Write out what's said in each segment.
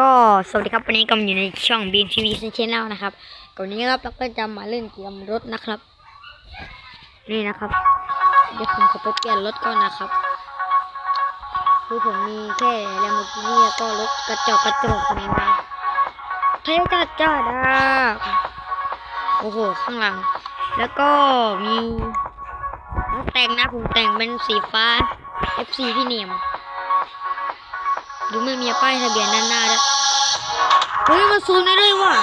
ก็สวัสดีครับวันนี้กำลังอยู่ในช่อง Beam TV Channel นะครับก่อนนี้ครับเราก็จะมาเล่นเกมรถนะครับ นี่นะครับเดี๋ยวผมขอไปเปลี่ยนรถก่อนนะครับคือผมมีแค่ Lamborghini แล้วก็รถกระจกกระจกนี่นะเท่จัดจ้าดาโอ้โหข้างหลัง แล้วก็มีน้องแต่งนะผมแต่งเป็นสีฟ้า FC พี่เนียม ดูไม่มีป้ายทะเบียนด้านหน้าด้วยเฮ้ยมันซูมได้ด้วยว่ะ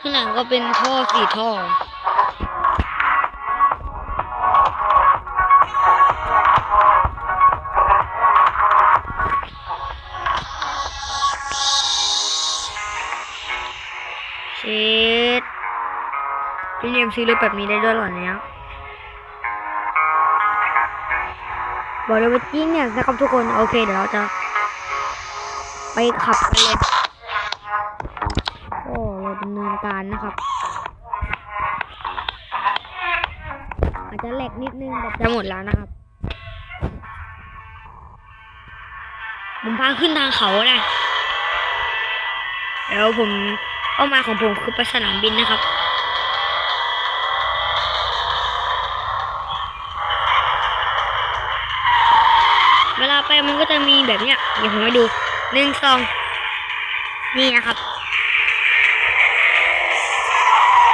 ข้างหลังก็เป็นท่อสี่ท่อเช็ดพี่เนียมซื้อรถแบบนี้ได้ด้วยเหรอเนี่ยบอกเลยว่าจริงเนี่ยนะครับทุกคน โอเค เดี๋ยวเราจะ ไปขับกันเลยก็เราดำเนินการนะครับ อาจจะแหลกนิดนึงแต่จะหมดแล้วนะครับผมพาขึ้นทางเขานะแล้วผมเป้าหมายของผมคือไปสนามบินนะครับเวลาไปมันก็จะมีแบบเนี้ยเดี๋ยวผมให้ดู หนึ่งสองนี่นะครับ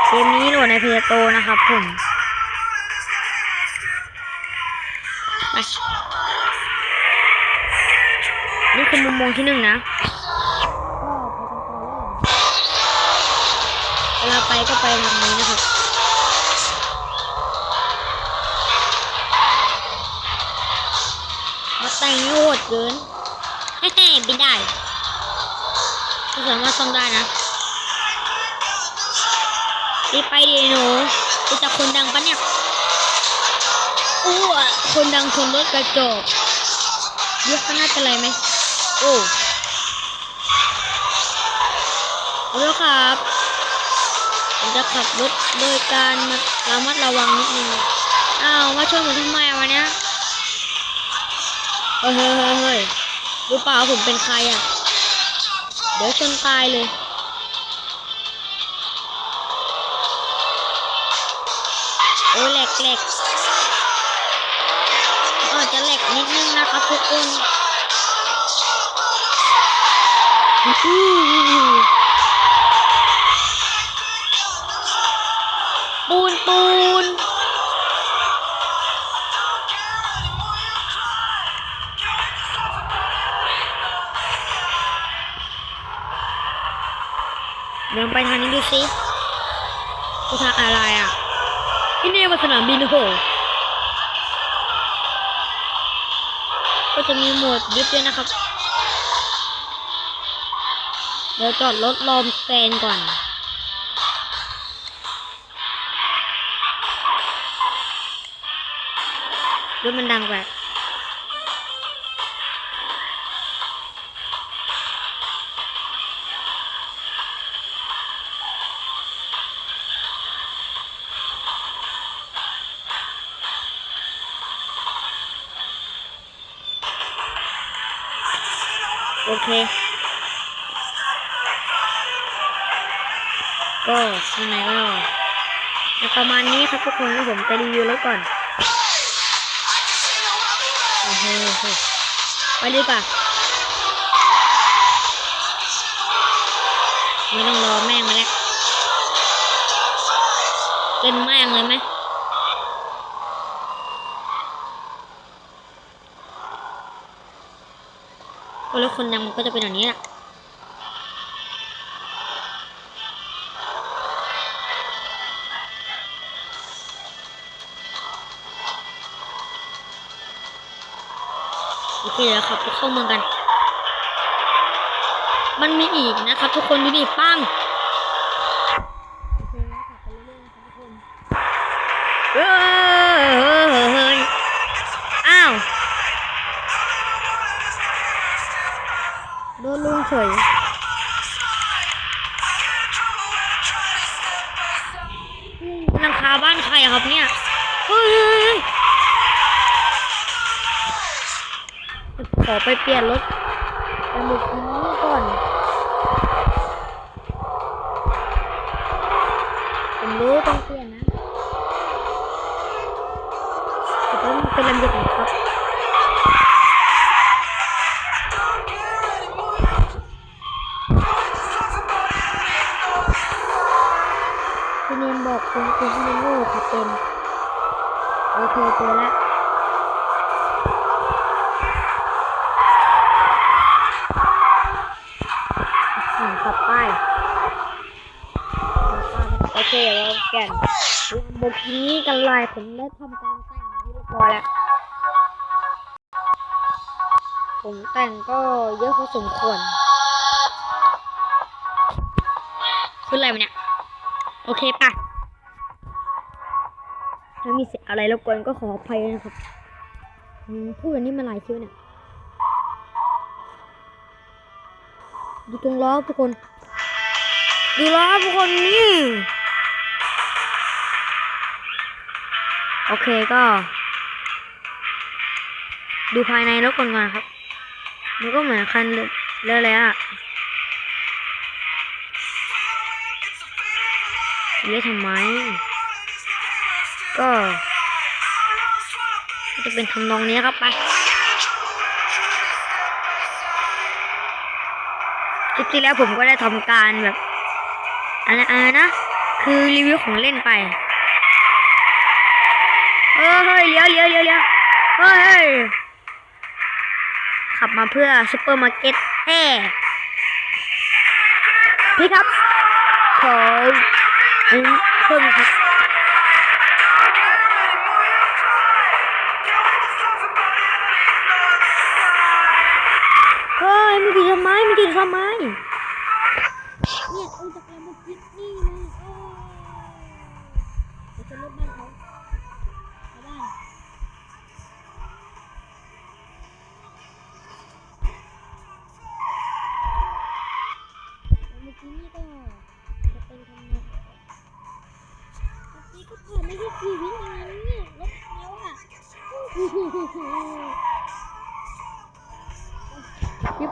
เกมนี้โหลดในเพจโตนะครับผมไปนี่คือมุมมองที่หนึ่งนะเวลาไปก็ไปทางนี้นะครับมาแต่งนี่โหดเกิน บินได้ก็สามารถซ่อมได้นะรีบไปดิหนูไปจับคนดังปะเนี่ยอู้คนดังชนรถกระจกเยอะขางหนาดเป็นไรไหมโอ้ขอโทษครับผมจะขับรถโดยการระมัดระวังนิดนึงอ้าวมาชนผมทำไมอะเนี้ยเฮ้ยเฮ้ยเฮ้ยเฮ้ย รู้เปล่าผมเป็นใครอะ เดี๋ยวชนตายเลย โอ้ยแหลกแหลกอาจจะแหลกนิดนึงนะครับทุกคนอื้อหือปูนปูน เดินไปทางนี้ดูสิกูทางอะไรอะที่นี่มาสนามบินโอ้โหก็จะมีโหมดดิฟด้วยนะครับ เดี๋ยวจอดรถรอมแฟนก่อนรถมันดังแบบ โอเค ก็ข้างในก็จะประมาณนี้ครับทุกคนผมจะรีวิวรถก่อนโอเคโอเคไปดีกว่าไม่ต้องรอแม่งมาแล้วเล่นแม่งเลยไหม แล้วคนดังมันก็จะเป็นแบบนี้แหละโอเคแล้วครับไปเข้าเมืองกัน มันมีอีกนะครับ ทุกคนดูดิปัง กินนี่ก่อน ก่นโมกินี้กันลายผมได้ทำการแต่งที่เรียบร้อยแล้ว ผมแต่งก็เยอะพอสมควรขึ้นอะไรมาเนี่ย โอเคป่ะถ้ามีเสียงอะไรรบกวนก็ขออภัยนะครับอืมพูดอันนี้มาหลายคิวเนี่ยดูตรงล้อทุกคน ดูล้อทุกคนนี่ โอเคก็ ดูภายในรถก่อนก่อนครับ มันก็เหมือนคันเรือเลยอะเรียกทำไม ก็ จะเป็นทำนองนี้ครับไปคลิปที่แล้วผมก็ได้ทำการแบบอันนั้นอันนั้นนะ คือรีวิวของเล่นไป เฮ้ยเลี้ยวเลี้ยวเลี้ยวเลี้ยวเฮ้ยขับมาเพื่อซุปเปอร์มาร์เก็ตแฮ่พี่ครับขอเพิ่มครับเฮ้ยมันติดทำไมมันติดทำไมเนี่ยเอาจากแลมโบกินนี่นะเออเดี๋ยจะรถบ้านเขา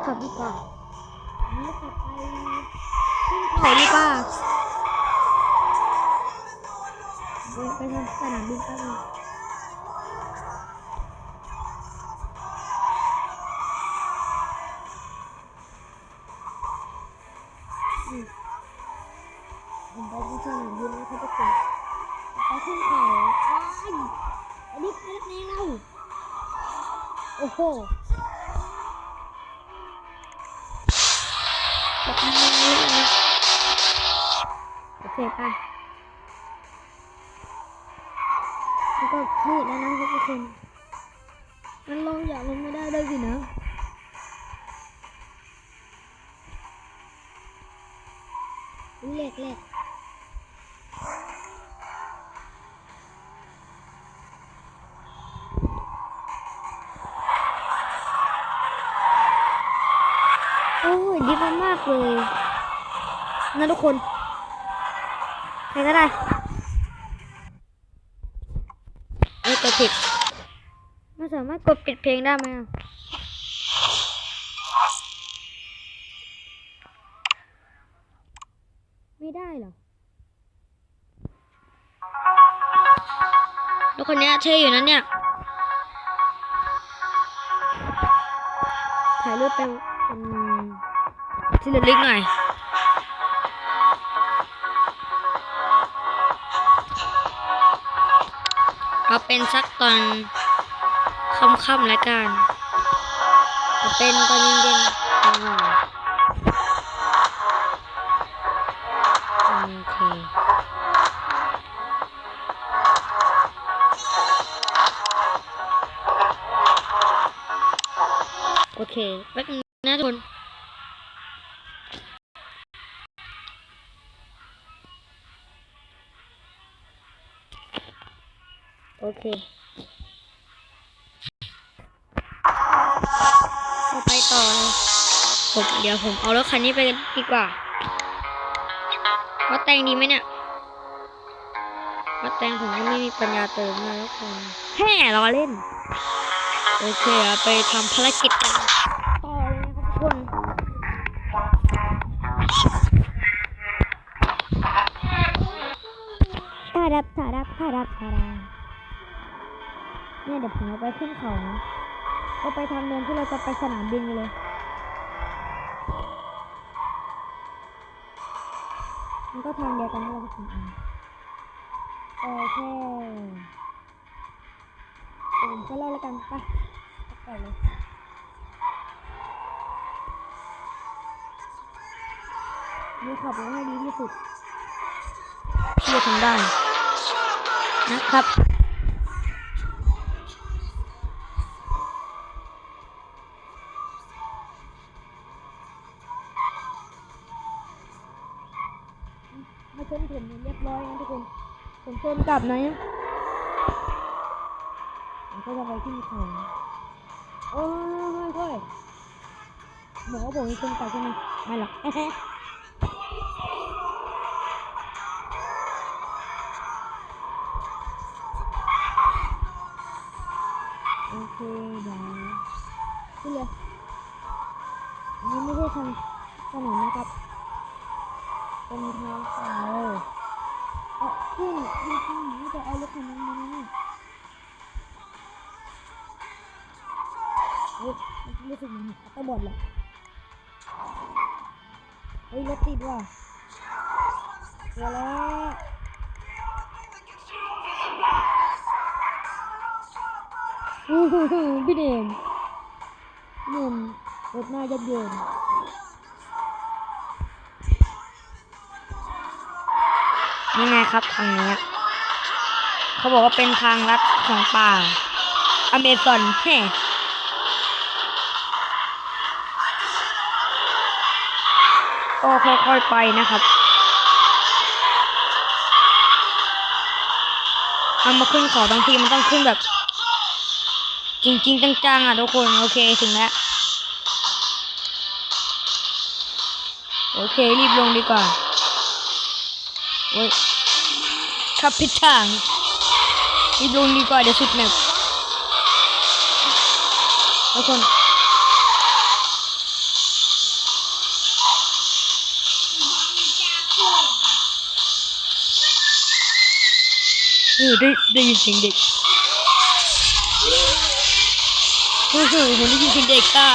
รีบขับดีกว่ารีบขับไปขึ้นเขาดีกว่าไปทางสนามบินแป๊บนึงอืมผมไปที่สนามบินแล้วเขาจะเกิดไปขึ้นเขาอ้ายอันนี้ไปแล้วเราโอ้โห โอเคไปแล้วก็มืดแล้วนะทุกคนมันลงอย่าลงไม่ได้เลยสินะเหล็กเหล็ก เลยนะทุกคน ใครก็ได้เอ้ยกดผิดไม่สามารถกดปิดเพลงได้ไหมอะไม่ได้เหรอแล้วคนเนี้ยเท่อยู่นั้นเนี่ย ถ่ายรูปเป็นเป็น ที่ระลึกหน่อยเอาเป็นสักตอนค่ำๆแล้วกันเอาเป็นตอนเย็นๆอ่าโอเคโอเคแป๊บนึง โอเคเไปต่อผมเดี๋ยวผมเอารถคันนี้ไปดีกว่าว่าแต่งดีไหมเนี่ยว่าแต่งผมก็ไม่มีปัญญาเติมเลยทุกคนแห่รอเล่น โอเคไปทำภารกิจกันต่อเลยทุกคนทารับทารับทารับทารับ เนี่ยเดี๋ยวผมเอาไปขึ้นเขานะก็ไปทางเดินที่เราจะไปสนามบินเลยมันก็ทางเดียวกันนี่แหละทุกคนอะโอเคเดี๋ยวผมจะเล่าแล้วกันไปไปเลยนี่ขับรถให้ดีที่สุดที่จะทำได้นะครับ ผมชนกลับนะผมก็จะไปที่เขาโอ้ยค่อยๆบอกว่าผมมีชนกลับใช่ไหมไม่หรอกโอเคเดี๋ยวขึ้นเลยนนี้ไม่ใช่ทางถนนนะครับเป็นทางเขา อาขึ้นขึ้นข้างนี้จะเอารถคันนั้นมาเนี่ยเฮ้ยรู้สึกเหมือนหักตะบอดเลยเฮ้ยรถติดว่ะเดี๋ยวแล้วอู้หูหูพี่เนมเนมรถหน้ายับเยิน นี่ไงครับทางนี้เขาบอกว่าเป็นทางลัดของป่า อเมซอนแฮ่ก็ค่อยๆไปนะครับ เอามาขึ้นเขาบางทีมันต้องขึ้นแบบ จริง ๆ จังๆ อะทุกคน โอเคถึงแล้ว โอเค รีบลงดีกว่า โอ้ยขับผิดทางรีบลงดีกว่าเดี๋ยวสุดแมพทุกคนเออได้ได้ยินเสียงเด็กเฮ้ยผมได้ยินเสียงเด็กอะ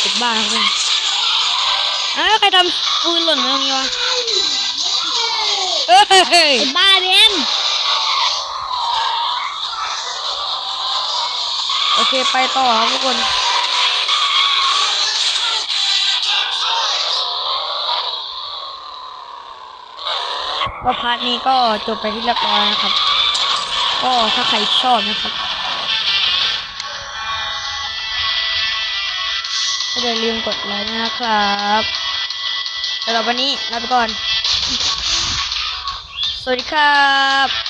เด็กบ้าครับอ้าวใครทำปืนหล่นมาตรงนี้วะ เฮ้ยบ้าเบนโอเคไปต่อครับทุกคน ก็พาร์ทนี้ก็จบไปที่เรียบร้อยนะครับ ก็ถ้าใครชอบนะครับก็อย่าลืมกดไลค์นะครับสำหรับวันนี้ลาไปก่อน สวัสดีครับ